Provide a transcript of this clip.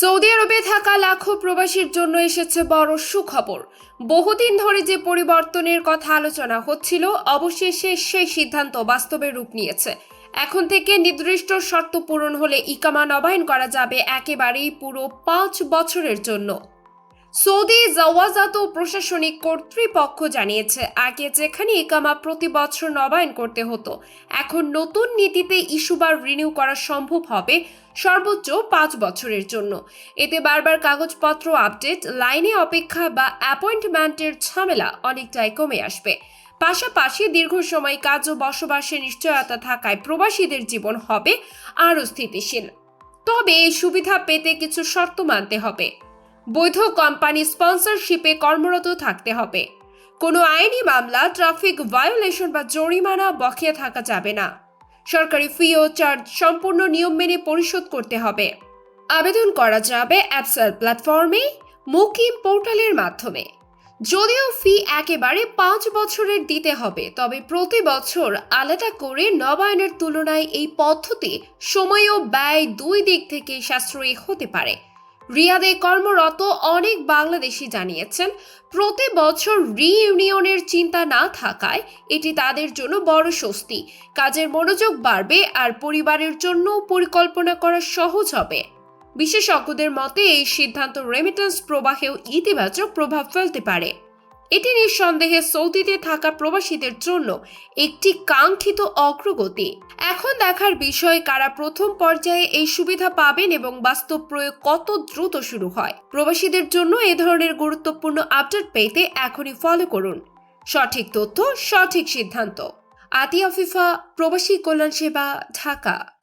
Saudi আরবে থাকা লাখো প্রবাসীর জন্য এসেছে বড় সুখবর। বহুদিন ধরে যে পরিবর্তনের কথা আলোচনা হচ্ছিল, অবশেষে সেই সিদ্ধান্ত বাস্তবে রূপ নিয়েছে। এখন থেকে নির্দিষ্ট শর্ত পূরণ হলে ইকামা নবায়ন করা যাবে একেবারেই পুরো পাঁচ বছরের জন্য। সৌদি জাওয়াজাত প্রশাসনিক কর্তৃপক্ষ জানিয়েছে, আগে যেখানে ইকামা প্রতি বছর নবায়ন করতে হতো, এখন নতুন নীতিতে ইস্যুবার রিনিউ করা সম্ভব হবে সর্বোচ্চ পাঁচ বছরের জন্য। এতে বারবার কাগজপত্র আপডেট, লাইনে অপেক্ষা বা অ্যাপয়েন্টমেন্টের ঝামেলা অনেকটাই কমে আসবে। পাশাপাশি দীর্ঘ সময় কাজ ও বসবাসের নিশ্চয়তা থাকায় প্রবাসীদের জীবন হবে আরও স্থিতিশীল। তবে এই সুবিধা পেতে কিছু শর্ত মানতে হবে। বৈধ কোম্পানি স্পন্সরশিপে কর্মরত থাকতে হবে। কোনো আইনি মামলা, ট্রাফিক ভায়োলেশন বা জরিমানা বকেয়া থাকা যাবে না। সরকারি ফি ও চার্জ সম্পূর্ণ নিয়ম মেনে পরিশোধ করতে হবে। আবেদন করা যাবে অ্যাপসেল প্ল্যাটফর্মে, মুকিম পোর্টালের মাধ্যমে। যদিও ফি একেবারে পাঁচ বছরের দিতে হবে, তবে প্রতি বছর আলাদা করে নবায়নের তুলনায় এই পদ্ধতি সময় ও ব্যয় দুই দিক থেকে সাশ্রয়ী হতে পারে। রিয়াদে কর্মরত অনেক বাংলাদেশি জানিয়েছেন, প্রতি বছর রিইউনিয়নের চিন্তা না থাকায় এটি তাদের জন্য বড় স্বস্তি। কাজের মনোযোগ বাড়বে আর পরিবারের জন্য পরিকল্পনা করা সহজ হবে। বিশেষজ্ঞদের মতে, এই সিদ্ধান্ত রেমিটেন্স প্রবাহেও ইতিবাচক প্রভাব ফেলতে পারে। এটি নিঃসন্দেহে সৌদিতে থাকা প্রবাসীদের জন্য একটি কাঙ্ক্ষিত অগ্রগতি। এখন দেখার বিষয়, কারা প্রথম পর্যায়ে এই সুবিধা পাবেন এবং বাস্তব প্রয়োগ কত দ্রুত শুরু হয়। প্রবাসীদের জন্য এ ধরনের গুরুত্বপূর্ণ আপডেট পেতে এখনই ফলো করুন। সঠিক তথ্য, সঠিক সিদ্ধান্ত। আতিয়া ফিফা, প্রবাসী কল্যাণ সেবা, ঢাকা।